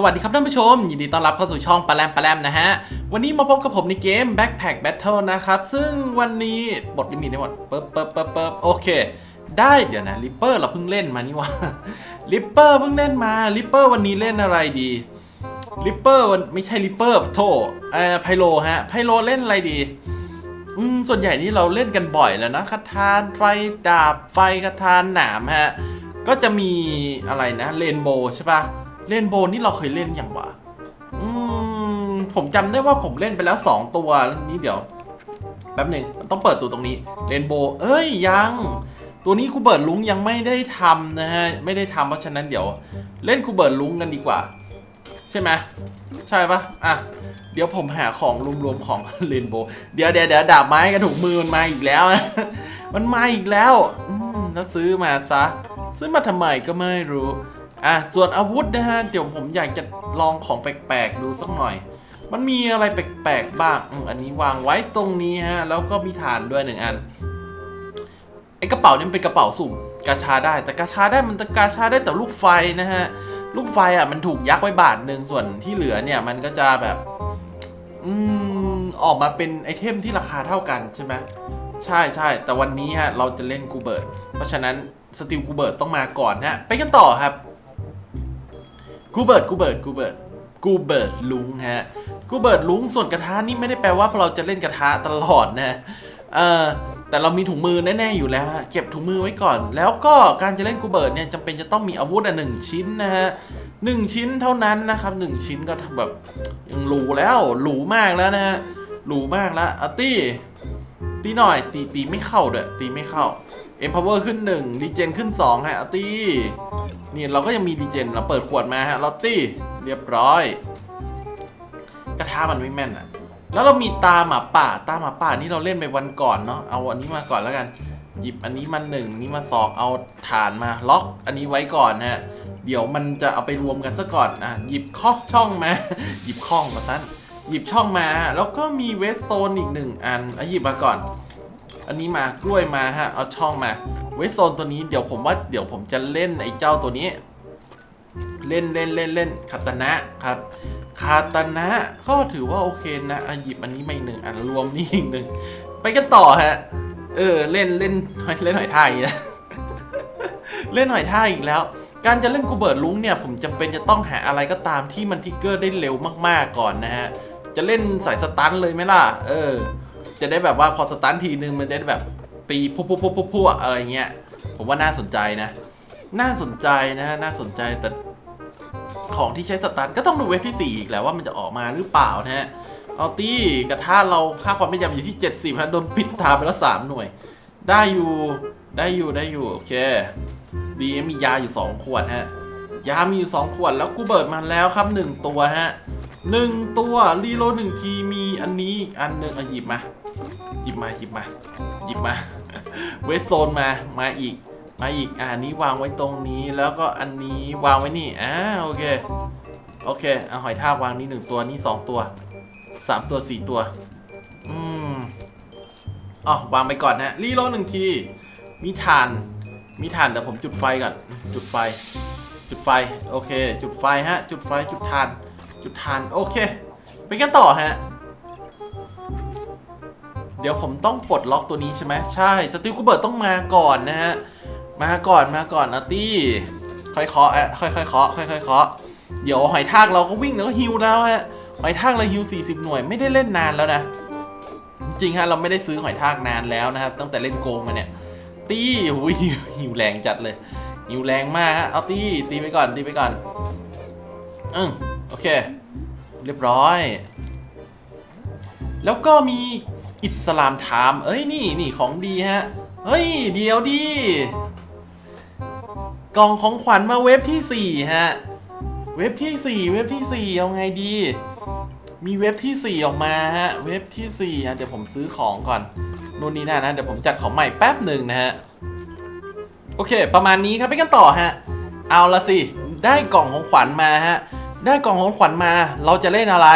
สวัสดีครับท่านผู้ชม ยินดีต้อนรับเข้าสู่ช่องปลาแรมปลาแรมนะฮะ วันนี้มาพบกับผมในเกม Backpack Battle นะครับ ซึ่งวันนี้บทลิมิตได้หมดปึ๊บปึ๊บปึ๊บปึ๊บโอเค ได้เดี๋ยวนะริปเปอร์เราเพิ่งเล่นมานี่วะริปเปอร์เพิ่งเล่นมาริปเปอร์วันนี้เล่นอะไรดีริปเปอร์วันไม่ใช่ริปเปอร์โทเอ่อไพโลฮะไพโลเล่นอะไรดีอืมส่วนใหญ่นี่เราเล่นกันบ่อยแล้วนะคาทานไฟดาบไฟคาทานหนามฮะก็จะมีอะไรนะเรนโบว์ใช่ปะ เรนโบนี่เราเคยเล่นอย่างวะอืมผมจำได้ว่าผมเล่นไปแล้ว 2 ตัวนี้เดี๋ยว แป๊บหนึ่งต้องเปิดตัวตรงนี้เรนโบเอ้ยยัง ตัวนี้คูเบิร์ตลุงยังไม่ได้ทำนะฮะ ไม่ได้ทำเพราะฉะนั้นเดี๋ยว เล่นคูเบิร์ตลุงกันดีกว่า ใช่ไหมใช่ปะอะเดี๋ยวผมหาของรวมๆของเรนโบเดี๋ยวเดี๋ยวเดี๋ยวดาบไม้กระถูกมือมันมาอีกแล้ว มันมาอีกแล้วแล้วซื้อมาซะ ซื้อมาทำไมก็ไม่รู้ อะส่วนอาวุธนะฮะเดี๋ยวผมอยากจะลองของแปลกๆดูสักหน่อย มันมีอะไรแปลกๆบ้างอันนี้วางไว้ตรงนี้ฮะแล้วก็มีฐานด้วยหนึ่งอันไอกระเป๋านี่เป็นกระเป๋าสุ่มกาชาได้ แต่กาชาได้มันแต่กาชาได้แต่ลูกไฟนะฮะลูกไฟอะมันถูกยักไว้บาทหนึ่งส่วนที่เหลือเนี่ยมันก็จะแบบอืมออกมาเป็นไอเทมที่ราคาเท่ากันใช่ไหมใช่ใช่แต่วันนี้ฮะเราจะเล่นกูเบิร์ตเพราะฉะนั้นสติลกูเบิร์ตต้องมาก่อนฮะไปกันต่อครับ กูเบิร์ตกูเบิร์ตกูเบิร์ตกูเบิร์ตลุงฮะกูเบิร์ตลุงส่วนกระทะนี่ไม่ได้แปลว่าเราจะเล่นกระทะตลอดนะเออแต่เรามีถุงมือแน่ๆอยู่แล้วฮะเก็บถุงมือไว้ก่อน แล้วก็การจะเล่นกูเบิร์ตเนี่ยจำเป็นจะต้องมีอาวุธอะหนึ่งชิ้นนะฮะหนึ่งชิ้นเท่านั้นนะครับหนึ่งชิ้นก็แบบยังหรูแล้วหรูมากแล้วนะฮะหรูมากแล้วอาร์ตี้ตีหน่อยตีตีไม่เข้าเด้วยตีไม่เข้า Empower ขึ้น1รีเจนขึ้น2ฮะอาตี นี่เราก็ยังมีรีเจนเราเปิดขวดมาฮะลอตตี้เรียบร้อยกระทะมันไม่แม่นอะแล้วเรามีตาหมาป่าตาหมาป่านี่เราเล่นไปวันก่อนเนาะเอาอันนี้มาก่อนแล้วกัน หยิบอันนี้มาหนึ่งนี่มาสองเอาฐานมาล็อกอันนี้ไว้ก่อนฮะเดี๋ยวมันจะเอาไปรวมกันซะก่อนอะหยิบข้อช่องมา หยิบข้องมาสั้นหยิบช่องมา แล้วก็มีเวสโซนอีกหนึ่งอันอะหยิบมาก่อน อันนี้มากล้วยมาฮะ เอาช่องมา เวสโซนตัวนี้เดี๋ยวผมว่าเดี๋ยวผมจะเล่นไอ้เจ้าตัวนี้ เล่นเล่นเล่นเล่นคาตานะครับคาตานะก็ถือว่าโอเคนะอะหยิบอันนี้มาอีกหนึ่งอันรวมนี่อีกหนึ่งไปกันต่อฮะ เออเล่นเล่นเล่นหอยทากอีกแล้วเล่นหอยทากอีกแล้วการจะเล่นกูเบิร์ดลุงเนี่ยผมจำเป็นจะต้องหาอะไรก็ตามที่มันทิกเกอร์ได้เร็วมากๆก่อนนะฮะ จะเล่นสายสตันเลยไหมล่ะ เออ จะได้แบบว่าพอสตันทีนึงมันได้แบบปีพุพุพุพุพุอะไรเงี้ย ผมว่าน่าสนใจนะ น่าสนใจนะน่าสนใจแต่ของที่ใช้สตันก็ต้องดูเว็บที่ 4 อีกแล้วว่ามันจะออกมาหรือเปล่านะฮะเอาตี้กระทะเราค่าความไม่ยำอยู่ที่ 70ฮะโดนปิดทาไปแล้ว 3 หน่วย ได้อยู่ได้อยู่ได้อยู่ โอเค ดีมียาอยู่ 2 ขวดฮะ ยามีอยู่ 2 ขวดแล้วกูเบิดมาแล้วครับ 1 ตัวฮะหนึ่งตัวรีโลดหนึ่งทีมีอันนี้อันหนึ่งเอาหยิบมา หยิบมาหยิบมาหยิบมา เวสโซนมามาอีก มาอีกอ่านี้วางไว้ตรงนี้แล้วก็อันนี้วางไว้นี่อ่าโอเคโอเคเอาหอยทากวางนี่หนึ่งตัวนี่สองตัวสามตัวสี่ตัวอืมอ๋อวางไปก่อนนะรีโลหนึ่งทีมีถ่านมีถ่านแต่ผมจุดไฟก่อนจุดไฟ จุดไฟโอเค จุดไฟฮะ จุดไฟจุดถ่าน จุดถ่านโอเคไปกันต่อฮะ เดี๋ยวผมต้องปลดล็อกตัวนี้ใช่ไหมใช่สติลคูเบิร์ตต้องมาก่อนนะฮะ มาก่อนมาก่อนนะตี้ ค่อยเคาะอะค่อยเคาะค่อยๆเคาะเดี๋ยวหอยทากเราก็วิ่งแล้วก็ฮิวแล้วฮะ หอยทากเราฮิว40 หน่วยไม่ได้เล่นนานแล้วนะ จริงฮะเราไม่ได้ซื้อหอยทากนานแล้วนะครับ ตั้งแต่เล่นโกงมาเนี่ย ตี้หูยหิวหิวแรงจัดเลย หิวแรงมากฮะ เอาตี้ตีไปก่อนตีไปก่อนอืมโอเค เรียบร้อย แล้วก็มี อิสลามไทม์เอ้ยนี่นี่ของดีฮะ เฮ้ย เดี๋ยวดี กล่องของขวัญมาเว็บที่ 4 ฮะ เว็บที่ 4 เว็บที่ 4 เอาไงดี มีเว็บที่ 4 ออกมาฮะ เว็บที่4อะเดี๋ยวผมซื้อของก่อนนู่นนี่นั่นนะ เดี๋ยวผมจัดของใหม่แป๊บหนึ่งนะฮะ โอเค ประมาณนี้ครับไปกันต่อฮะ เอาละสิ ได้กล่องของขวัญมาฮะ ได้กล่องของขวัญมา เราจะเล่นอะไร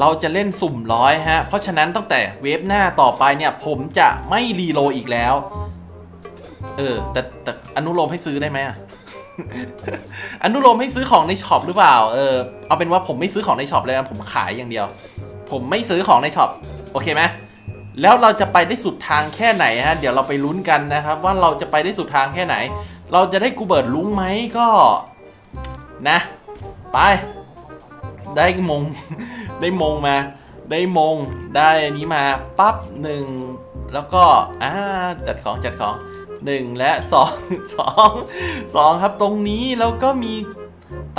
เราจะเล่นสุ่มร้อยฮะ เพราะฉะนั้นตั้งแต่เวฟหน้าต่อไปเนี่ยผมจะไม่รีโลอีกแล้ว เออ แต่แต่อนุโลมให้ซื้อได้ไหมอะอนุโลมให้ซื้อของในช็อปหรือเปล่า เออ เอาเป็นว่าผมไม่ซื้อของในช็อปเลยนะผมขายอย่างเดียว ผมไม่ซื้อของในช็อป โอเคไหมแล้วเราจะไปได้สุดทางแค่ไหนฮะ เดี๋ยวเราไปลุ้นกันนะครับ ว่าเราจะไปได้สุดทางแค่ไหน เราจะได้กูเบิร์ดลุ้งไหมก็ นะ ไป ได้มง ได้มงมา ได้มงได้อันนี้มาปั๊บหนึ่งแล้วก็อ่าจัดของจัดของหนึ่งและสองสองสองครับตรงนี้แล้วก็มี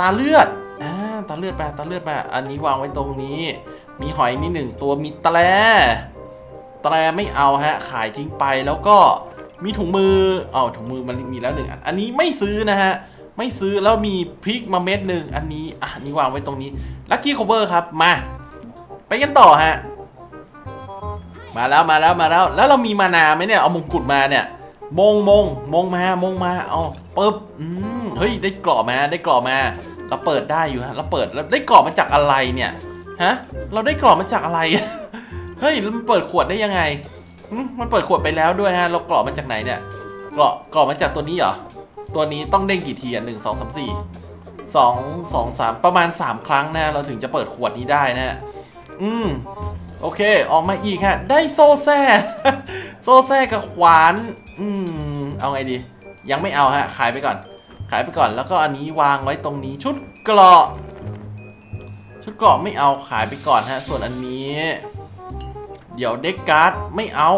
ตาเลือดอ่าตาเลือดมาตาเลือดมาอันนี้วางไว้ตรงนี้ มีหอยนี่หนึ่งตัวมีแตรแตรไม่เอาฮะ ขายทิ้งไปแล้วก็มีถุงมือเอ้าถุงมือมันมีแล้วหนึ่งอัน อันนี้ไม่ซื้อนะฮะ ไม่ซื้อแล้วมีพริกมาเม็ดหนึ่งอันนี้อะนนี้วางไว้ตรงนี้ลัคกี้ cover ครับมา ไปกันต่อฮะมาแล้วมาแล้วมาแล้ว แล้วเรามีมานาไหมเนี่ยเอามงกุฎมาเนี่ย มงมงมงมามงมาเอาปึ๊บอืมเฮ้ยได้กรอบมาได้กรอบมา เราเปิดได้อยู่ฮะเราเปิดแล้วได้กรอบมาจากอะไรเนี่ยฮะเราได้กรอบมาจากอะไรเฮ้ยมันเปิดขวดได้ยังไงมันเปิดขวดไปแล้วด้วยฮะ เรากรอบมาจากไหนเนี่ยกรอบกรอบมาจากตัวนี้เหรอ ตัวนี้ต้องเด้งกี่ทีอะหนึ่งสองสามสี่สองสองสามประมาณสามครั้งนะเราถึงจะเปิดขวดนี้ได้นะฮะอืมโอเค ออกมาอีกฮะ ได้โซแซ่โซแซ่กับขวาน อืม เอาไงดี ยังไม่เอาฮะ ขายไปก่อน ขายไปก่อน แล้วก็อันนี้วางไว้ตรงนี้ชุดเกราะ ชุดเกราะไม่เอาขายไปก่อนฮะ ส่วนอันนี้ เดี๋ยวเด็กการ์ดไม่เอา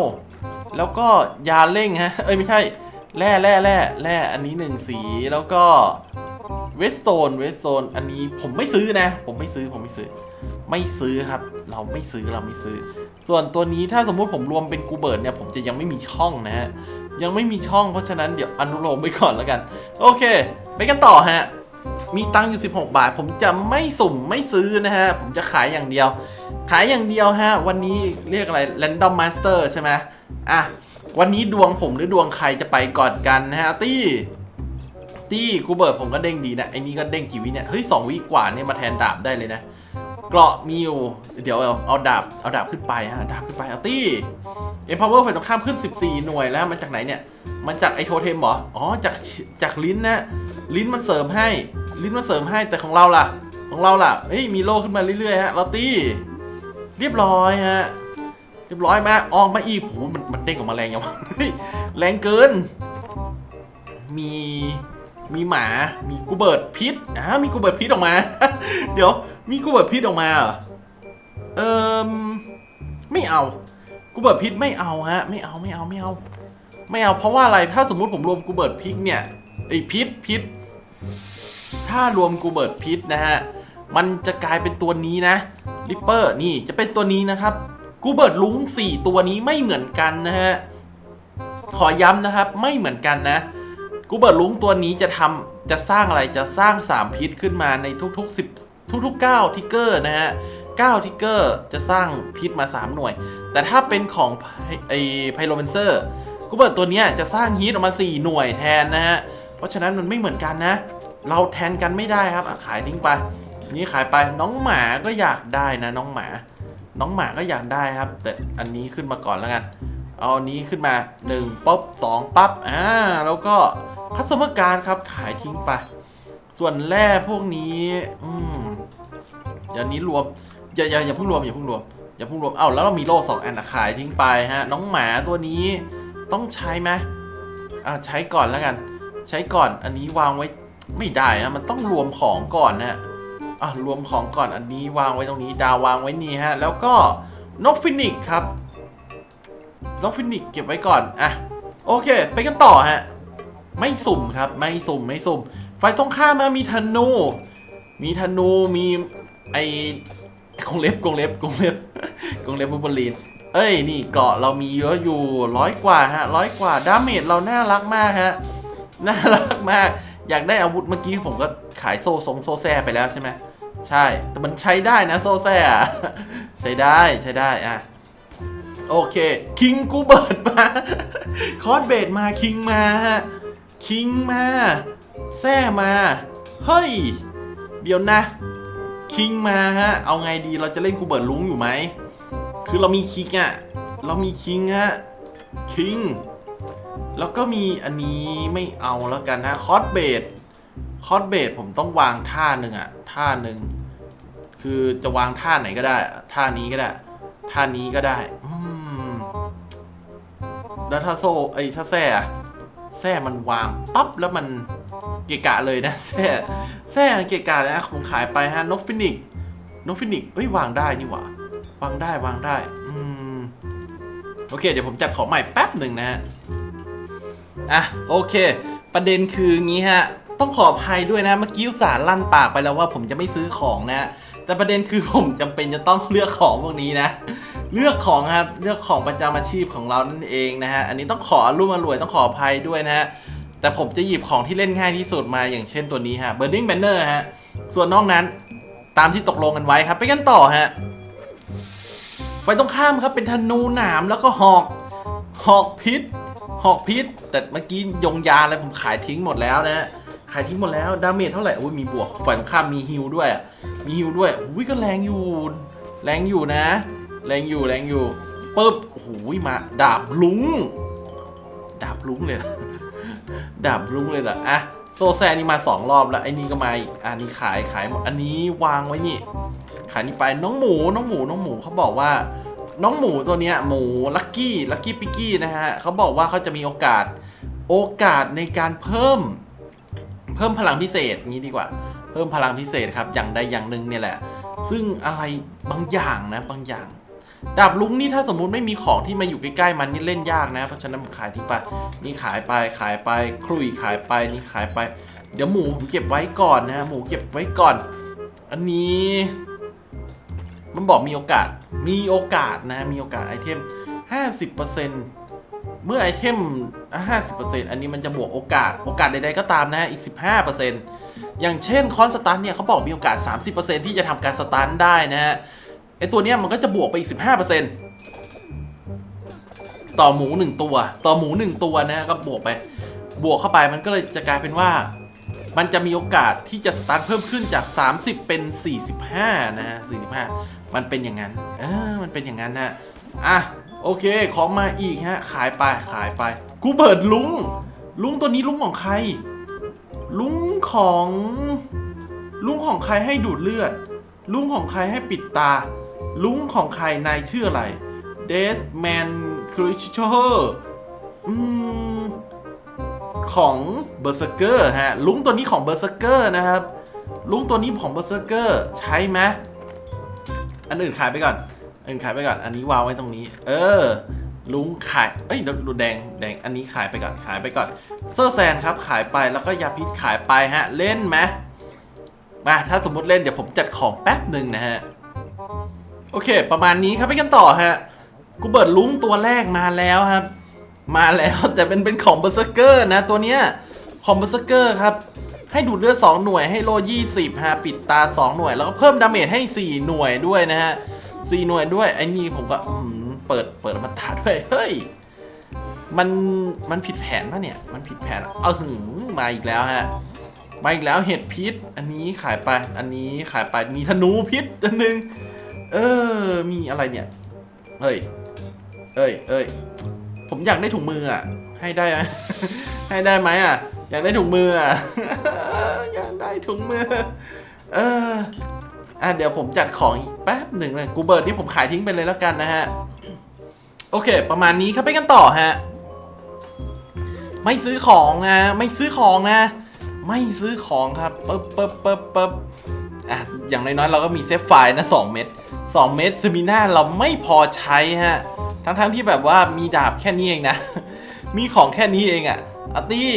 แล้วก็ยาเร่งฮะ เอ้ยไม่ใช่ แร่แร่แร่แร่อันนี้หนึ่งสีแล้วก็เวสโซนเวสโซนอันนี้ผมไม่ซื้อนะ ผมไม่ซื้อผมไม่ซื้อ ไม่ซื้อครับ เราไม่ซื้อเราไม่ซื้อ ส่วนตัวนี้ถ้าสมมุติผมรวมเป็นกูเบิร์ดเนี่ย ผมจะยังไม่มีช่องนะฮะยังไม่มีช่องเพราะฉะนั้นเดี๋ยวอนุโลมไปก่อนแล้วกัน โอเค ไปกันต่อฮะ มีตังอยู่ 16 บาท ผมจะไม่สุ่มไม่ซื้อนะฮะ ผมจะขายอย่างเดียว ขายอย่างเดียวฮะ วันนี้เรียกอะไร Random Master ใช่ไหมอะ วันนี้ดวงผมหรือดวงใครจะไปก่อนกันนะฮะตี้ตี้กูเบิร์ดผมก็เด้งดีนะไอ้นี่ก็เด้งกี่วิเนี่ยเฮ้ยสองวิกว่าเนี่ยมาแทนดาบได้เลยนะเกราะมีอยู่เดี๋ยวเอาเอาดาบเอาดาบขึ้นไปฮะดาบขึ้นไปเอาตี้ Empower ฝ่ายตรงข้ามขึ้น 14 หน่วยแล้วมันจากไหนเนี่ย มันจากไอโทเทมเหรออ๋อจากจากลิ้นนะลิ้นมันเสริมให้ ลิ้นมันเสริมให้แต่ของเราล่ะ ของเราล่ะเฮ้ยมีโล่ขึ้นมาเรื่อยๆฮะเราตี้เรียบร้อยฮะ เรียบร้อยมาออกมาอีกโหมันมันเด้งออกมาแรงยังวะแรงเกิน มีมีหมา มีกูเบิร์ดพิษอ่ามีกูเบิร์ดพิษออกมา เดี๋ยว มีกูเบิร์ดพิษออกมาเหรอเอิมไม่เอา กูเบิร์ดพิษไม่เอาฮะ ไม่เอาไม่เอาไม่เอา ไม่เอาเพราะว่าอะไร ถ้าสมมุติผมรวมกูเบิร์ดพิษเนี่ยไอพิษพิษ ถ้ารวมกูเบิร์ดพิษนะฮะ มันจะกลายเป็นตัวนี้นะ ริปเปอร์นี่จะเป็นตัวนี้นะครับ กูเบิร์ดลุง4 ตัวนี้ไม่เหมือนกันนะฮะ ขอย้ำนะครับไม่เหมือนกันนะ กูเบิร์ดลุงตัวนี้จะทำจะสร้างอะไรจะสร้าง 3 พิษขึ้นมาในทุกๆ 10 ทุกๆ 9 ทิกเกอร์นะฮะ9ทิกเกอร์จะสร้างพิษมา 3 หน่วย แต่ถ้าเป็นของไอไพโรเมนเซอร์กูเบิร์ดตัวนี้จะสร้างฮีทออกมา 4 หน่วยแทนนะฮะ เพราะฉะนั้นมันไม่เหมือนกันนะ เราแทนกันไม่ได้ครับขายทิ้งไป นี่ขายไปน้องหมาก็อยากได้นะน้องหมา น้องหมาก็อยากได้ครับ แต่อันนี้ขึ้นมาก่อนแล้วกัน เอาอันนี้ขึ้นมา1ปุ๊บ2ปั๊บอ่าแล้วก็คัสเตอร์การ์ดครับขายทิ้งไป ส่วนแร่พวกนี้อืมเดี๋ยวนี้รวมอย่าอย่าอย่าเพิ่งรวมอย่าเพิ่งรวมอย่าเพิ่งรวมเอ้าแล้วเรามีโล่สองอันขายทิ้งไปฮะ น้องหมาตัวนี้ต้องใช้ไหมอ่าใช้ก่อนแล้วกัน ใช้ก่อนอันนี้วางไว้ไม่ได้นะมันต้องรวมของก่อนนะ อะรวมของก่อนอันนี้วางไว้ตรงนี้ ดาววางไว้นี่ฮะ แล้วก็นกฟินิกซ์ครับ นกฟินิกซ์เก็บไว้ก่อน อะ โอเค ไปกันต่อฮะ ไม่สุ่มครับ ไม่สุ่มไม่สุ่มไฟตรงข้ามมามีธนู มีธนู มีไอกงเล็บกงเล็บกงเล็บกงเล็บบูบอรีนเอ้ย นี่เกราะเรามีเยอะอยู่ร้อยกว่าฮะร้อยกว่าดาเมจเราน่ารักมากฮะ น่ารักมาก อยากได้อาวุธเมื่อกี้ผมก็ขายโซ่ทรงโซ่แซ่ไปแล้วใช่ไหมใช่ แต่มันใช้ได้นะโซ่แซ่ใช้ได้ใช้ได้อะโอเคคิงกูเบิร์ดมาคอสเบดมาคิงมาฮะคิงมา แซ่มา เฮ้ย เดี๋ยวนะ คิงมาฮะ เอาไงดีเราจะเล่นกูเบิร์ดลุงอยู่ไหม คือเรามีคิงอะเรามีคิงฮะ คิง แล้วก็มีอันนี้ไม่เอาแล้วกันฮะคอสเบดคอสเบสผมต้องวางท่าหนึ่งอะท่าหนึ่งคือจะวางท่าไหนก็ได้ ท่านี้ก็ได้ ท่านี้ก็ได้อืมแล้วถ้าโซ่ไอ้ถ้าแซ่แซ่มันวางปั๊บแล้วมันเกะกะเลยนะแซ่แซ่เกะกะเลยนะผมขายไปฮะนกฟินิกนกฟินิกเอ้ยวางได้นี่หว่าวางได้วางได้ อืม โอเค เดี๋ยวผมจัดของใหม่แป๊บหนึ่งนะฮะ อะโอเค ประเด็นคืองี้ฮะ ต้องขออภัยด้วยนะ เมื่อกี้สารลั่นปากไปแล้วว่าผมจะไม่ซื้อของนะ แต่ประเด็นคือผมจำเป็นจะต้องเลือกของพวกนี้นะ เลือกของครับเลือกของประจำอาชีพของเรานั่นเองนะฮะ อันนี้ต้องขอรุ่มอรวยต้องขออภัยด้วยนะฮะ แต่ผมจะหยิบของที่เล่นง่ายที่สุดมาอย่างเช่นตัวนี้ฮะ Burning Banner ฮะ ส่วนนอกนั้นตามที่ตกลงกันไว้ครับ ไปกันต่อฮะไฟตรงข้ามครับเป็นธนูหนามแล้วก็หอก หอกพิษ หอกพิษ แต่เมื่อกี้ยงยาอะไรผมขายทิ้งหมดแล้วนะขายทิ้งหมดแล้วดาเมจเท่าไหร่อุ้ยมีบวกฝ่ายตรงข้ามมีฮิลด้วย มีฮิลด้วยอุ้ยก็แรงอยู่ แรงอยู่นะ แรงอยู่แรงอยู่ปึ๊บโอ้โหมา ดาบลุงดาบลุงเลยนะดาบลุงเลยเหรออะโซแซนี่มาสองรอบแล้วไอ้นี่ก็มาอีกอันนี้ขายขายหมดอันนี้วางไว้นี่ ขายนี่ไปน้องหมูน้องหมูน้องหมูเขาบอกว่า น้องหมูตัวเนี้ยหมูลักกี้ลักกี้ปิกกี้นะฮะเขาบอกว่าเขาจะมีโอกาสโอกาสในการเพิ่ม เพิ่มพลังพิเศษงี้ดีกว่า เพิ่มพลังพิเศษครับอย่างใดอย่างหนึ่งเนี่ยแหละ ซึ่งอะไรบางอย่างนะบางอย่างดาบลุงนี่ถ้าสมมุติไม่มีของที่มาอยู่ใกล้ๆมันนี่เล่นยากนะเพราะฉะนั้นขายทิ้งไปนี่ขายไปขายไปคลุยขายไปนี่ขายไป เดี๋ยวหมูผมเก็บไว้ก่อนนะหมูเก็บไว้ก่อน อันนี้ มันบอกมีโอกาส มีโอกาสนะ มีโอกาสไอเทม 50%เมื่อไอเทม 50%อันนี้มันจะบวกโอกาส โอกาสใดๆก็ตามนะอีก 15%อย่างเช่นคอนสตันเนี่ยเขาบอกมีโอกาส 30%ที่จะทำการสตันได้นะฮะ ไอตัวเนี้ยมันก็จะบวกไปอีก 15%ต่อหมู 1 ตัว ต่อหมู 1 ตัวนะก็บวกไป บวกเข้าไปมันก็เลยจะกลายเป็นว่า มันจะมีโอกาสที่จะสตาร์ทเพิ่มขึ้นจาก 30 เป็น 45 นะฮะ 45 มันเป็นอย่างนั้น เออ มันเป็นอย่างนั้นนะอะ โอเค ของมาอีกฮะ ขายไป ขายไป กูเปิดลุง ลุงตัวนี้ลุงของใคร ลุงของ ลุงของใครให้ดูดเลือด ลุงของใครให้ปิดตา ลุงของใคร นายชื่ออะไร เดสแมนคริสเชอร์อืม ของเบอร์เซเกอร์ฮะ ลุงตัวนี้ของเบอร์เซเกอร์นะครับ ลุงตัวนี้ของเบอร์เซเกอร์ ใช้ไหม อันอื่นขายไปก่อนอันอื่นขายไปก่อน อันนี้วางไว้ตรงนี้ เออ ลุงขาย เอ้ยดูแดง แดง อันนี้ขายไปก่อน ขายไปก่อน เซอร์แซนครับ ขายไป แล้วก็ยาพิษขายไปฮะ เล่นไหมมา ถ้าสมมติเล่น เดี๋ยวผมจัดของแป๊บหนึ่งนะฮะ โอเค ประมาณนี้ครับไปกันต่อฮะ กูเบิร์ดลุงตัวแรกมาแล้วครับ มาแล้ว แต่เป็นเป็นของเบอร์เซเกอร์นะ ตัวเนี้ย ของเบอร์เซเกอร์ครับ ให้ดูดเลือด2หน่วยให้โล20ฮะปิดตา 2 หน่วย แล้วก็เพิ่มดาเมจให้ 4 หน่วยด้วยนะฮะ4หน่วยด้วยไอ้นี่ผมก็เปิดเปิดมาตาด้วยเฮ้ยมันมันผิดแผนปะเนี่ย มันผิดแผนเอาหึงมาอีกแล้วฮะ มาอีกแล้วเห็ดพิษ อันนี้ขายไป อันนี้ขายไป มีธนูพิษอันหนึง เออ มีอะไรเนี่ยเฮ้ย เอ้ย เอ้ย ผมอยากได้ถุงมืออะ ให้ได้ไหมให้ได้ไหมอะ อยากได้ถุงมืออะ อยากได้ถุงมือ เออ อะเดี๋ยวผมจัดของอีกแป๊บหนึ่งเลยกูเบิร์ดนี่ผมขายทิ้งไปเลยแล้วกันนะฮะ โอเค ประมาณนี้ครับไปกันต่อฮะ ไม่ซื้อของนะ ไม่ซื้อของนะ ไม่ซื้อของครับปึ๊บปึ๊บปึ๊บปึ๊บอะ อย่างน้อยๆเราก็มีเซฟไฟล์นะ2เม็ด2เม็ดซมิน่าเราไม่พอใช้ฮะ ทั้งๆที่แบบว่ามีดาบแค่นี้เองนะ มีของแค่นี้เองอะ่ะ อาร์ตี้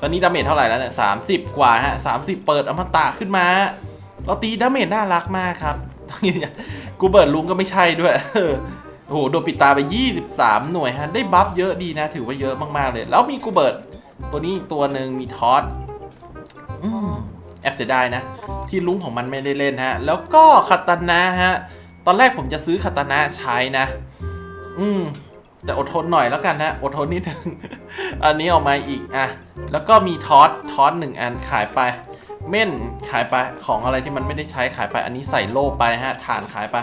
ตอนนี้ดาเมจเท่าไหร่แล้วเนี่ยสามสิบกว่าฮะสามสิบเปิดอมตะขึ้นมา เราตีดาเมจน่ารักมากครับกูเบิร์ดลุงก็ไม่ใช่ด้วยโอ้โหโดนปิดตาไป 23 หน่วยฮะ ได้บัฟเยอะดีนะ ถือว่าเยอะมาก ๆ เลย แล้วมีกูเบิร์ดตัวนี้ตัวหนึ่งมีทอสแอบเสียดายนะ ที่ลุงของมันไม่ได้เล่นฮะ แล้วก็คาตานะฮะ ตอนแรกผมจะซื้อคาตานะใช้นะ อืม แต่อดทนหน่อยแล้วกันนะอดทนนิดนึง อันนี้ออกมาอีกอะแล้วก็มีทอสทอสหนึ่งอันขายไป เม่นขายไปของอะไรที่มันไม่ได้ใช้ขายไป อันนี้ใส่โล่ไปฮะฐานขายไป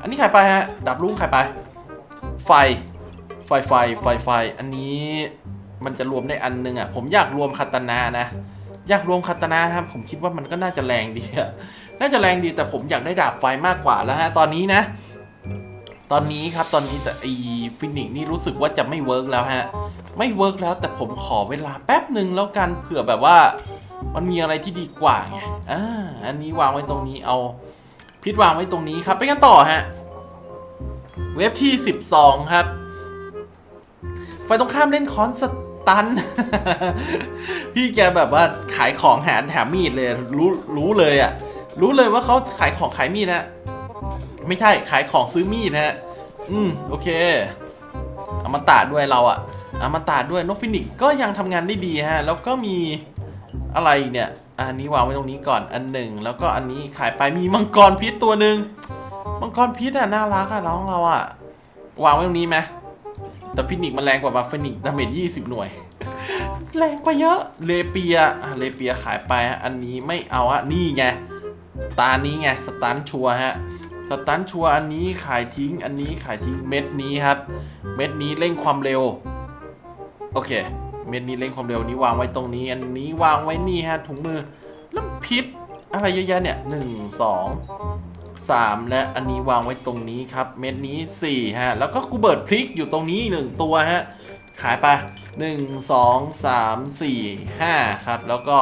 อันนี้ขายไปฮะดับรุ่งขายไป ไฟไฟไฟไฟไฟ อันนี้มันจะรวมได้อันหนึงอะผมอยากรวมคาตานานะอยากรวมคาตานะครับผมคิดว่ามันก็น่าจะแรงดีอะน่าจะแรงดีแต่ผมอยากได้ดาบไฟมากกว่าแล้วฮะตอนนี้นะ ตอนนี้ครับตอนนี้แต่ไอฟินิกนี่รู้สึกว่าจะไม่เวิร์กแล้วฮะ ไม่เวิร์กแล้วแต่ผมขอเวลาแป๊บหนึ่งแล้วกันเผื่อแบบว่า มันมีอะไรที่ดีกว่าไงอ่าอันนี้วางไว้ตรงนี้เอาพิษวางไว้ตรงนี้ครับไปกันต่อฮะ เว็บที่ 12 ครับไฟตรงข้ามเล่นคอนสตัน พี่แกแบบว่าขายของหาหามีดเลยรู้รู้เลยอะ่ะ รู้เลยว่าเขาขายของขายมีดนะ ไม่ใช่ขายของซื้อมีดนะฮะ อืมโอเคเอามาตาด้วยเราอะเอามาตาด้วยนกฟินิกก็ยังทำงานได้ดีฮะ แล้วก็มีอะไรเนี่ย อันนี้วางไว้ตรงนี้ก่อนอันหนึ่ง แล้วก็อันนี้ขายไปมีมังกรพิษตัวหนึ่งมังกรพิษอะน่ารักอะน้องเราอะวางไว้ตรงนี้ไหมแต่ฟินิกมันแรงกว่ามาฟินิกดาเมจยี่สิบหน่วย แรงกว่าเยอะเลเปียอะเลเปียขายไปอันนี้ไม่เอาอะนี่ไงตานี้ไงสตันชัวฮะ สตันชัวอันนี้ขายทิ้งอันนี้ขายทิ้งเม็ดนี้ครับ เม็ดนี้เร่งความเร็ว โอเค เม็ดนี้เร่งความเร็วนี้วางไว้ตรงนี้ อันนี้วางไว้นี่ฮะถุงมือแล้วพิษอะไรเยอะแยะเนี่ยหนึ่งสองสามและอันนี้วางไว้ตรงนี้ครับ เม็ดนี้สี่ฮะแล้วก็กูเบิร์ดพริกอยู่ตรงนี้หนึ่งตัวฮะขายไปหนึ่งสองสามสี่ห้าครับ แล้วก็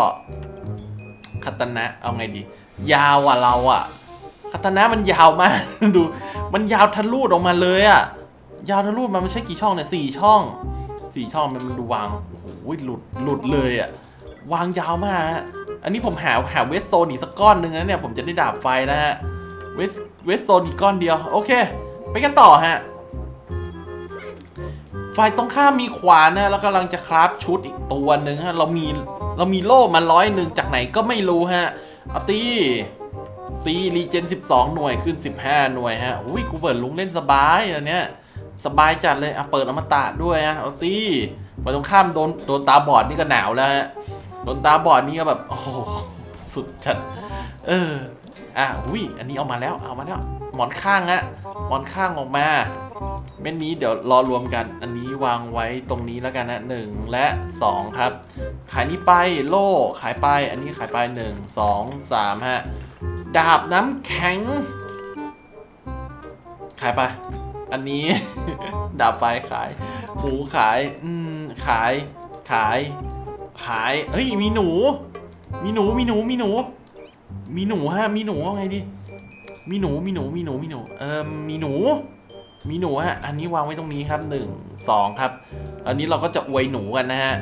คัตนะเอาไงดี ยาวอะเราอะ คัตนะมันยาวมาก ดู มันยาวทะลุออกมาเลยอะยาวทะลุมาไม่ใช่กี่ช่องเนี่ยสี่ช่องสี่ช่องมันดูวางโอ้โหหลุดหลุดเลยอะวางยาวมากฮะอันนี้ผมหาหาเวสโซนอีกสักก้อนหนึ่งนะเนี่ยผมจะได้ดาบไฟนะฮะเวสเวสโซนอีกก้อนเดียว โอเค ไปกันต่อฮะฝ่ายตรงข้ามมีขวานนะแล้วกำลังจะคราฟชุดอีกตัวหนึ่งฮะเรามีเรามีโล่มาร้อยหนึ่งจากไหนก็ไม่รู้ฮะเอาตี ตีรีเจน 12 หน่วยขึ้น 15 หน่วยฮะ อุ้ยกูเปิดลุงเล่นสบายอันเนี้ย สบายจัดเลยอะเปิดอมตะด้วยฮะเอาตีฝ่าตรงข้ามโดนโดนตาบอดนี่ก็หนาวแล้วฮะ โดนตาบอดนี่ก็แบบ โอ้โห สุดจัด เออ อะ อุ้ย อันนี้เอามาแล้ว เอามาแล้ว หมอนข้างฮะ หมอนข้างออกมา เม็ดนี้เดี๋ยวรอรวมกัน อันนี้วางไว้ตรงนี้แล้วกันนะหนึ่งและสองครับ ขายนี้ไป โล่ ขายไป อันนี้ขายไปหนึ่งสองสามฮะ ดาบน้ำแข็ง ขายไป อันนี้ ดาบไฟขาย หมูขาย อืม ขาย ขาย ขาย เฮ้ย มีหนู มีหนู มีหนู มีหนู มีหนูฮะ มีหนูเอาไงดี มีหนู มีหนู มีหนู มีหนู เออมีหนู มีหนูฮะ อันนี้วางไว้ตรงนี้ครับหนึ่ง สองครับ อันนี้เราก็จะอวยหนูกันนะฮะ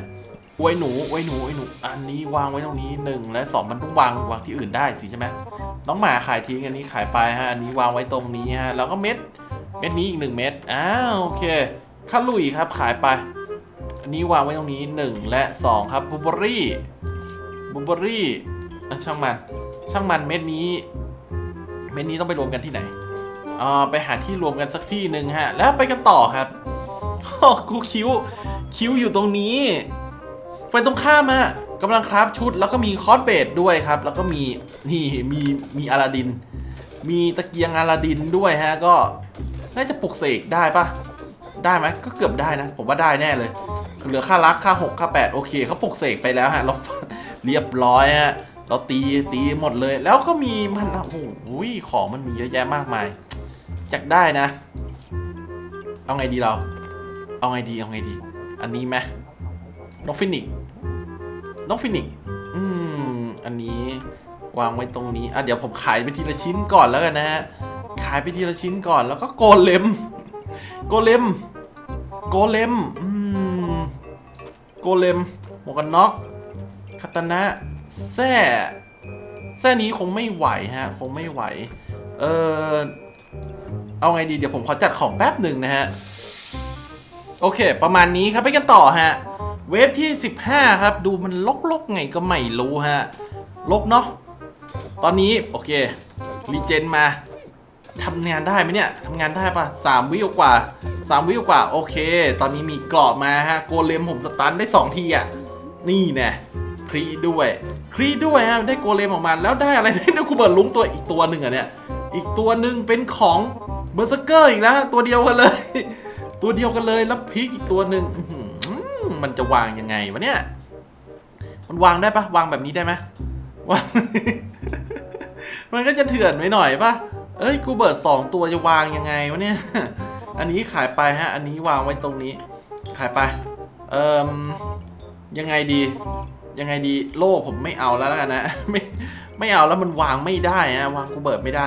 อวยหนูอวยหนูอวยหนู อันนี้วางไว้ตรงนี้หนึ่งและสองมันต้องวางวางที่อื่นได้สิใช่ไหมน้องหมาขายทิ้งอันนี้ขายไปฮะอันนี้วางไว้ตรงนี้ฮะแล้วก็เม็ดเม็ดนี้อีกหนึ่งเม็ดอ้าวโอเคข้าลุยครับขายไป อันนี้วางไว้ตรงนี้หนึ่งและสองครับบูเบอรี่บูเบอรี่ช่างมัน ช่างมันเม็ดนี้ เม็ดนี้ต้องไปรวมกันที่ไหนอ่าไปหาที่รวมกันสักที่หนึ่งฮะ แล้วไปกันต่อครับโอ้กูคิ้วคิ้วอยู่ตรงนี้ ไฟตรงข้ามอะกำลังคราฟชุด แล้วก็มีคอสเบดด้วยครับ แล้วก็มีนี่มีมีอลาดิน มีตะเกียงอลาดินด้วยฮะก็น่าจะปลุกเสกได้ปะได้ไหมก็เกือบได้นะ ผมว่าได้แน่เลย เหลือค่ารักค่าหกค่าแปดโอเคเขาปลุกเสกไปแล้วฮะเราเรียบร้อยฮะเราตีตีหมดเลย แล้วก็มีมันโอ้โหของมันมีเยอะแยะมากมายจักได้นะ เอาไงดีเรา เอาไงดีเอาไงดี อันนี้ไหมน้องฟินิก น้องฟินิกอืม อันนี้วางไว้ตรงนี้ อะเดี๋ยวผมขายไปทีละชิ้นก่อนแล้วกันนะฮะ ขายไปทีละชิ้นก่อนแล้วก็โกเลม โกเลม โกเลม อืม โกเลม หมวกกันน็อกคาตานะแซ่แซ่นี้คงไม่ไหวฮะ คงไม่ไหว เออเอาไงดี เดี๋ยวผมขอจัดของแป๊บหนึ่งนะฮะ โอเค ประมาณนี้ครับไปกันต่อฮะ เวฟที่ 15 ครับ ดูมันลกๆไงก็ไม่รู้ฮะลกเนาะตอนนี้โอเครีเจนมาทำงานได้ไหมเนี่ยทำงานได้ปะสามวิกว่าสามวิกว่าโอเค ตอนนี้มีกราะมาฮะโกเลมผมสตันได้ 2 ทีอะนี่แน่ครีด้วย ครีด้วยฮะได้โกเลมออกมาแล้วได้อะไรได้กูเบิร์ลุงตัวอีกตัวหนึ่งอะเนี่ยอีกตัวหนึ่งเป็นของเบอร์สเกอร์อีกแล้วฮะตัวเดียวกันเลย ตัวเดียวกันเลยแล้วพีกอีกตัวหนึ่ง มันจะวางยังไงวะเนี่ย มันวางได้ปะวางแบบนี้ได้ไหมวางมันก็จะเถื่อนไปหน่อยปะเอ้ยกูเบิร์ดสองตัวจะวางยังไงวะเนี่ย อันนี้ขายไปฮะ อันนี้วางไว้ตรงนี้ ขายไป เอ่มยังไงดี ยังไงดีโล่ผมไม่เอาแล้วแล้วกันนะ ไม่ไม่เอาแล้วมันวางไม่ได้ฮะวางกูเบิร์ดไม่ได้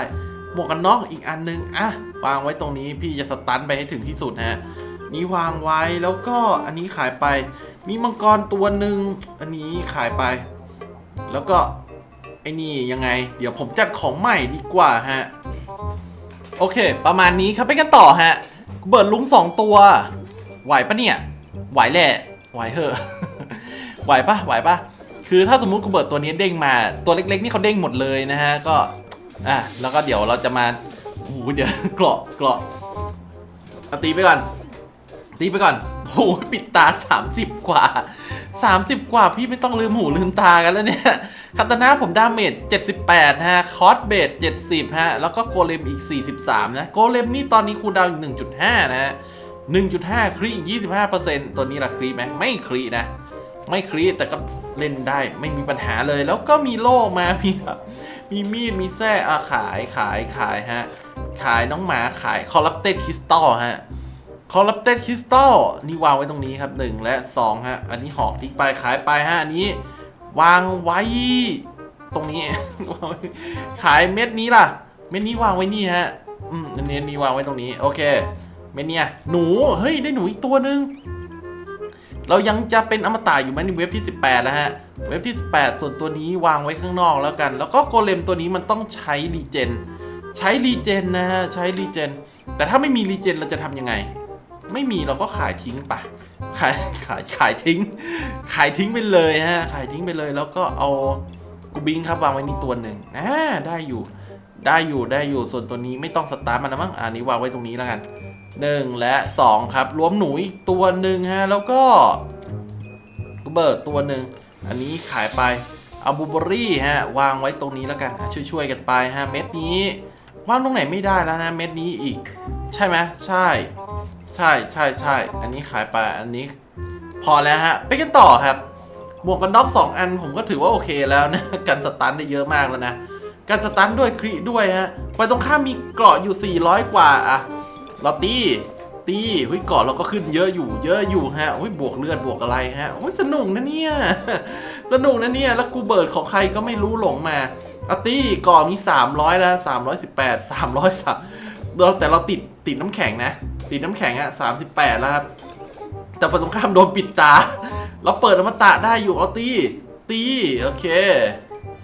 หมวกกันน็อกอีกอันนึงอะวางไว้ตรงนี้พี่จะสตันไปให้ถึงที่สุดฮะ นี้วางไว้แล้วก็อันนี้ขายไป มีมังกรตัวหนึ่งอันนี้ขายไป แล้วก็ไอ้นี่ยังไง เดี๋ยวผมจัดของใหม่ดีกว่าฮะ โอเค ประมาณนี้ครับไปกันต่อฮะกูเบิร์ดลุงสองตัว ไหวปะเนี่ย ไหวแหละ ไหวเหอะ ไหวปะไหวปะคือถ้าสมมุติกูเบิร์ดตัวนี้เด้งมา ตัวเล็ก ๆ นี่เขาเด้งหมดเลยนะฮะ ก็ อะ แล้วก็เดี๋ยวเราจะมาโอ้โหเดี๋ยวเกราะเกราะตีไปก่อน ตีไปก่อนโอ้โหปิดตา 30 กว่า 30 กว่าพี่ไม่ต้องลืมหูลืมตากันแล้วเนี่ยคาตานะผมดาเมจ 78 ฮะ คอสเบส70 ฮะ แล้วก็โกเลมอีก 43 นะ โกเลมนี่ตอนนี้คูลดาวน์อยู่1.5 นะฮะ 1.5 ครี25%ตัวนี้ละครีไหมไม่ครีนะ ไม่ครีแต่ก็เล่นได้ไม่มีปัญหาเลย แล้วก็มีโล่มา มีแบบมีมีด มีแส้อาขายขายขายฮะ ขายน้องหมาขายคอร์รัปเต็ดคริสตัลฮะ คอร์รัปเต็ดคริสตัลนี่วางไว้ตรงนี้ครับ 1 และ 2 ฮะ อันนี้หอกทิ้งไปขายไปฮะอันนี้ วางไว้ตรงนี้ ขายเม็ดนี้ล่ะ เม็ดนี้วางไว้นี่ฮะ อืมอันนี้นนี้วางไว้ตรงนี้ โอเค เม็ดเนี้ยหนู เฮ้ย ได้หนูอีกตัวหนึ่งเรายังจะเป็นอมตะอยู่ไหมในเว็บที่ 18 แล้วฮะ เว็บที่ 18 ส่วนตัวนี้วางไว้ข้างนอกแล้วกัน แล้วก็โกเลมตัวนี้มันต้องใช้รีเจน ใช้รีเจนนะฮะ ใช้รีเจน แต่ถ้าไม่มีรีเจนเราจะทำยังไง ไม่มีเราก็ขายทิ้งไปขายขายขายทิ้ง ขายทิ้งไปเลยฮะขายทิ้งไปเลย แล้วก็เอากูบิงครับวางไว้นี่ตัวหนึ่งอ่าได้อยู่ ได้อยู่ได้อยู่ส่วนตัวนี้ไม่ต้องสตาร์ทมันนะมั้งอันนี้วางไว้ตรงนี้แล้วกันหนึ่งและสองครับรวมหนูอีกตัวหนึ่งฮะแล้วก็กูเบิร์ดตัวหนึ่งอันนี้ขายไปเอาบูเบอรี่ฮะวางไว้ตรงนี้แล้วกันช่วยๆกันไปฮะเม็ดนี้วางตรงไหนไม่ได้แล้วนะเม็ดนี้อีก ใช่ไหมใช่ ใช่ใช่ใช่ อันนี้ขายไป อันนี้ พอแล้วฮะ ไปกันต่อครับ หมวกกันน็อกสองอันผมก็ถือว่าโอเคแล้วนะ กันสตันได้เยอะมากแล้วนะ กันสตันด้วยครีด้วยฮะไปตรงข้ามมีเกราะอยู่ 400 กว่าอะเราตีตีเฮ้ยเกราะเราก็ขึ้นเยอะอยู่ เยอะอยู่ฮะเฮ้ยบวกเลือดบวกอะไรฮะโอ้ยสนุกนะเนี่ย สนุกนะเนี่ย แล้วกูเบิร์ดของใครก็ไม่รู้หลงมาอาตีเกราะมี 300 แล้ว 318 303แต่เราติดติดน้ำแข็งนะ ติดน้ำแข็งอะ38แปดแล้วครับแต่ฝั่งตรงข้ามโดนปิดตา เราเปิดอมตะได้อยู่เอาตีตีโอเค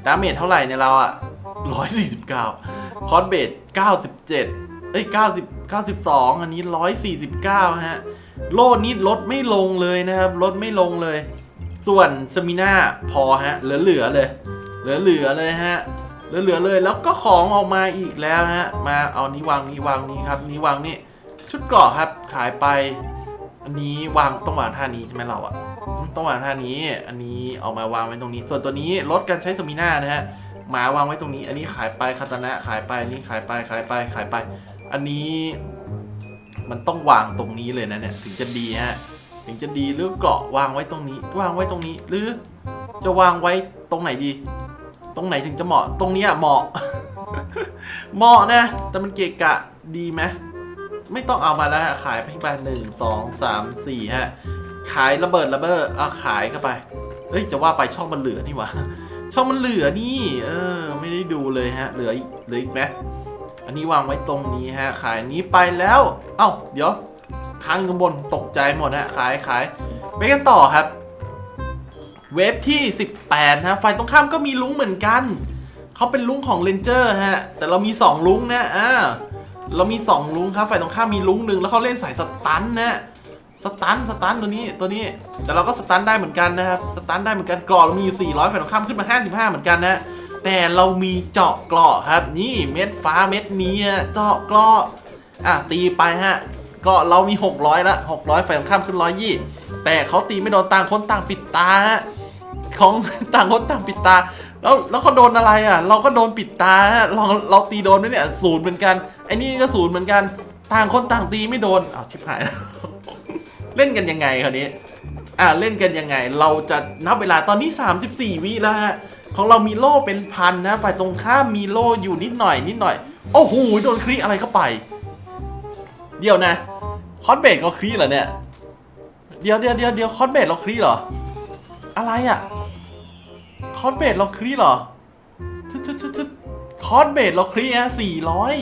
ดาเมจเท่าไหร่เนี่ยเราอะ149คอร์สเบส97เจ็ดเอ้ย90 92อันนี้149ฮะโลดนี้ลดไม่ลงเลยนะครับลดไม่ลงเลย ส่วนสมิน่าพอฮะ เหลือๆเลย เหลือๆเลยฮะเหลือๆเลยแล้วก็ของออกมาอีกแล้วฮะ มาเอานี้วางนี้วางนี้ครับนี้วางนี้ ชุดเกราะครับขายไป อันนี้วางต้องวางท่านี้ใช่ไหมเราอะต้องวางท่านี้ อันนี้เอามาวางไว้ตรงนี้ ส่วนตัวนี้ลดการใช้สมิน่านะฮะหมาวางไว้ตรงนี้ อันนี้ขายไปคาตานะขายไปอันนี้ขายไปขายไปขายไป อันนี้ มันต้องวางตรงนี้เลยนะเนี่ยถึงจะดีฮะถึงจะดีหรือเกราะวางไว้ตรงนี้ วางไว้ตรงนี้ หรือ จะวางไว้ตรงไหนดี ตรงไหนถึงจะเหมาะ ตรงนี้ยเหมาะ เหมาะนะ แต่มันเกะกะดีไหม ไม่ต้องเอามาแล้วฮะขายไปที่บ้านหนึ่งสองสามสี่ฮะ ขายระเบิดระเบิดเอาขายเข้าไป เอ้ยจะว่าไปช่องมันเหลือนี่หว่าช่องมันเหลือนี่ เออ ไม่ได้ดูเลยฮะ เหลือเหลืออีกไหมอันนี้วางไว้ตรงนี้ฮะ ขายนี้ไปแล้ว เอ้า เดี๋ยวค้างข้างบนตกใจหมดฮะ ขายขายไปกันต่อครับ เวฟที่ 18นะฝ่ายตรงข้ามก็มีลุงเหมือนกัน เขาเป็นลุงของเลนเจอร์ฮะ แต่เรามี 2 ลุงนะ อ่า เรามี 2 ลุงครับฝ่ายตรงข้ามมีลุงหนึ่งแล้วเขาเล่นสายสตันนะสตันสตันตัวนี้ตัวนี้ แต่เราก็สตันได้เหมือนกันนะครับสตันได้เหมือนกันกรอเรามีอยู่ 400ฝ่ายตรงข้ามขึ้นมา 55 เหมือนกันนะแต่เรามีเจาะกราะครับ นี่เม็ดฟ้าเม็ดนี้เจาะกราะอะตีไปฮะกราะเรามี 600ละ600ฝ่ายตรงข้ามขึ้น 120 แต่เขาตีไม่โดนต่างคนต่างปิดตาฮะของต่างคนต่างปิดตา แล้วแล้วเขาโดนอะไรอะ เราก็โดนปิดตาฮะเราเราตีโดนไหมเนี่ยศูนย์เหมือนกันไอ้นี่ก็ศูนย์เหมือนกันต่างคนต่างตีไม่โดนอ้าวชิบหายแล้วเล่นกันยังไงคราวนี้อะเล่นกันยังไง เราจะนับเวลาตอนนี้ 34 วิแล้วฮะของเรามีโล่เป็นพันนะฝ่ายตรงข้ามมีโล่อยู่นิดหน่อยนิดหน่อยโอ้โหโดนคลีอะไรเข้าไป เดี๋ยวนะคอนเบดเราคลีเหรอเนี่ยเดี๋ยวเดี๋ยวเดี๋ยวเดี๋ยวคอนเบดเราคลีเหรอ อะไรอะ่ะ คอนเบดเราคลีเหรอชึดชึดชึดชึดคอนเบดเราคลีฮะสี่ร้อย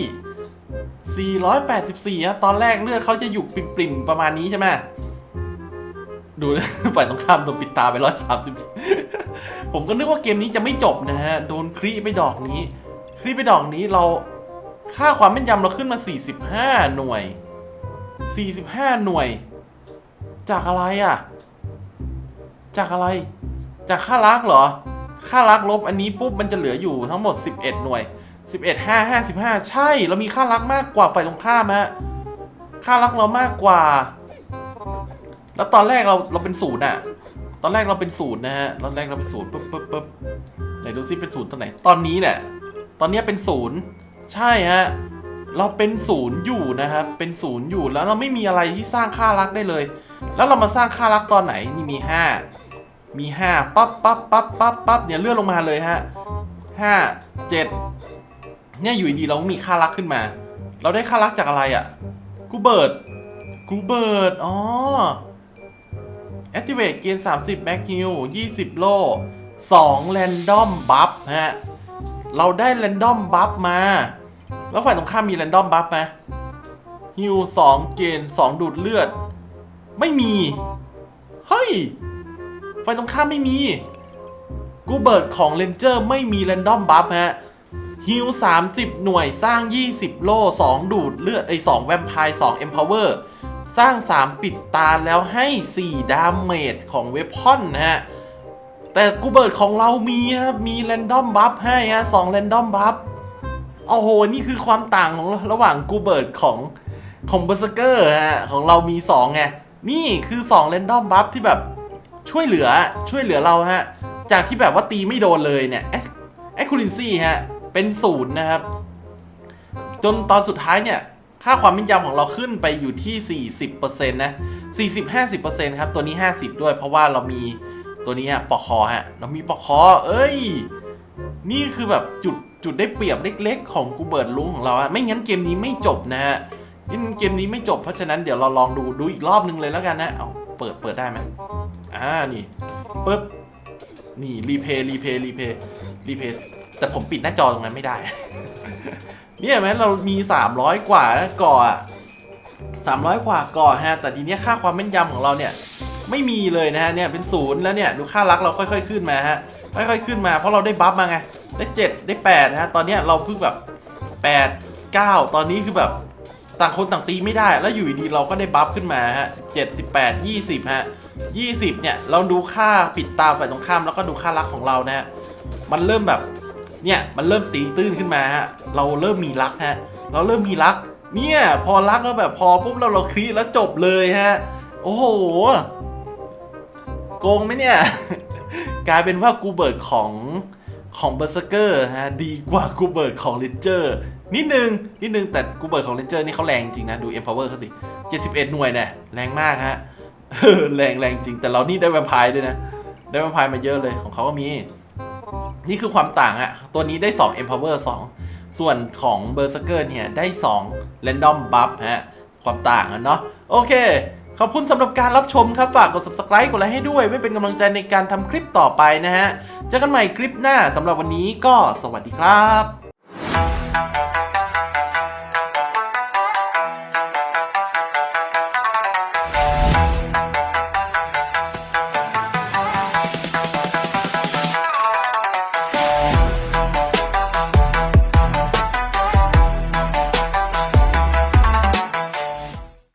สี่ร้อยแปดสิบสี่ฮะตอนแรกเลือดเขาจะอยู่ปริ่มๆประมาณนี้ใช่ไหมดูฝ่ายตรงข้ามโดนปิดตาไปร้อยสามสิบผมก็นึกว่าเกมนี้จะไม่จบนะฮะ โดนครีไปดอกนี้ ครีไปดอกนี้เราค่าความแม่นยำเราขึ้นมา 45 หน่วย 45 หน่วย จากอะไรอะ จากอะไร จากค่ารักเหรอ ค่ารักลบอันนี้ปุ๊บมันจะเหลืออยู่ทั้งหมด 11 หน่วย 11 5 55 ใช่ เรามีค่ารักมากกว่าฝ่ายตรงข้ามฮะค่ารักเรามากกว่า แล้วตอนแรกเราเราเป็นศูนย์อะตอนแรกเราเป็นศูนย์นะฮะตอนแรกเราเป็นศูนย์ปุ๊บปุ๊บปุ๊บไหนดูซิเป็นศูนย์ตอนไหน ตอนนี้เนี่ยตอนนี้เป็นศูนย์ใช่ฮะเราเป็นศูนย์อยู่นะครับ เป็นศูนย์อยู่แล้วเราไม่มีอะไรที่สร้างค่ารักได้เลย แล้วเรามาสร้างค่ารักตอนไหนนี่มีห้า มีห้าปั๊บปั๊บปั๊บปั๊บปั๊บเนี่ยเลื่อนลงมาเลยฮะห้าเจ็ดเนี่ยอยู่ดีๆเรามีค่ารักขึ้นมา เราได้ค่ารักจากอะไรอะ่ะกูเบิร์ดกูเบิร์ดอ๋อ Activate เกียร์30 Max Heal 20 โล่2 Random Buff ฮะ เราได้ Random Buff มา แล้วฝ่ายตรงข้ามมี Random Buff ไหม Heal 2เกณฑ์2ดูดเลือด ไม่มี เฮ้ย ฝ่ายตรงข้ามไม่มี กูเบิร์ดของ Ranger ไม่มี Random Buff ฮะฮิล30 หน่วยสร้าง 20 โล่ 2 ดูดเลือดไอ้2แวมไพร์2 Empower สร้าง 3 ปิดตาแล้วให้ 4 ดาเมจของเวพอนนะฮะ แต่กูเบิร์ดของเรามีครับมีแรนดอมบัฟให้ฮะสองแรนดอมบัฟโอ้โห นี่คือความต่างของระหว่างกูเบิร์ดของของเบอร์สเกอร์ฮะ ของเรามี2ไง นี่คือ2แรนดอมบัฟที่แบบ ช่วยเหลือช่วยเหลือเราฮะ จากที่แบบว่าตีไม่โดนเลยเนี่ยแอคคูลินซี่ฮะ เป็นศูนย์นะครับ จนตอนสุดท้ายเนี่ย ค่าความแม่นยำของเราขึ้นไปอยู่ที่ 40%นะ 40-50%ครับ ตัวนี้ 50 ด้วย เพราะว่าเรามีตัวนี้ฮะปอกคอฮะ เรามีปอกคอ เอ้ย นี่คือแบบจุดจุดได้เปรียบเล็ก ๆ ของกูเบิร์ดลุงของเราอะไม่งั้นเกมนี้ไม่จบนะฮะยิ่งเกมนี้ไม่จบ เพราะฉะนั้นเดี๋ยวเราลองดูดูอีกรอบนึงเลยแล้วกันนะ เอาเปิดเปิดได้ไหม อ่านี่ปึ๊บนี่รีเพย์รีเพย์รีเพย์รีเพย์แต่ผมปิดหน้าจอตรงนั้นไม่ได้ เนี่ยเห็นไหมเรามี 300 กว่าก่ออะ300กว่าก่อฮะ แต่ทีเนี้ยค่าความแม่นยำของเราเนี่ย ไม่มีเลยนะฮะเนี่ยเป็นศูนย์แล้วเนี่ยดูค่ารักเราค่อย ๆ ขึ้นมาฮะค่อยๆขึ้นมา เพราะเราได้บัฟมาไงได้ 7 ได้8นะฮะตอนเนี้ยเราเพิ่งแบบ 8 9 ตอนนี้คือแบบต่างคนต่างตีไม่ได้ แล้วอยู่ดีเราก็ได้บัฟขึ้นมาฮะ7 18 20ฮะ 20 เนี่ย เราดูค่าปิดตาฝ่ายตรงข้ามแล้วก็ดูค่ารักของเรานะฮะมันเริ่มแบบเนี่ยมันเริ่มตีตื้นขึ้นมาฮะเราเริ่มมีรักฮะเราเริ่มมีรัก เนี่ยพอรักแล้วแบบพอปุ๊บเราเราคลีแล้วจบเลยฮะโอ้โหโกงไหมเนี่ย กลายเป็นว่ากูเบิร์ดของของเบอร์สเกอร์ฮะดีกว่ากูเบิร์ดของเลนเจอร์นิดนึงนิดนึงแต่กูเบิร์ดของเลนเจอร์นี่เขาแรงจริงนะดู Empower เขาสิ 71 หน่วยเนี่ยแรงมากฮะ แรงแรงจริง แต่เรานี่ได้แวมไพร์ด้วยนะ ได้แวมไพร์มาเยอะเลยของเขาก็มี นี่คือความต่างอะตัวนี้ได้ 2 Empower 2 ส่วนของ Berserker เนี่ย ได้ 2 Random Buff ฮะ ความต่างอะเนาะโอเค ขอบคุณสำหรับการรับชมครับ ฝากกด subscribe กดไลค์ให้ด้วยไว้เป็นกำลังใจในการทำคลิปต่อไปนะฮะ เจอกันใหม่คลิปหน้าสำหรับวันนี้ก็สวัสดีครับ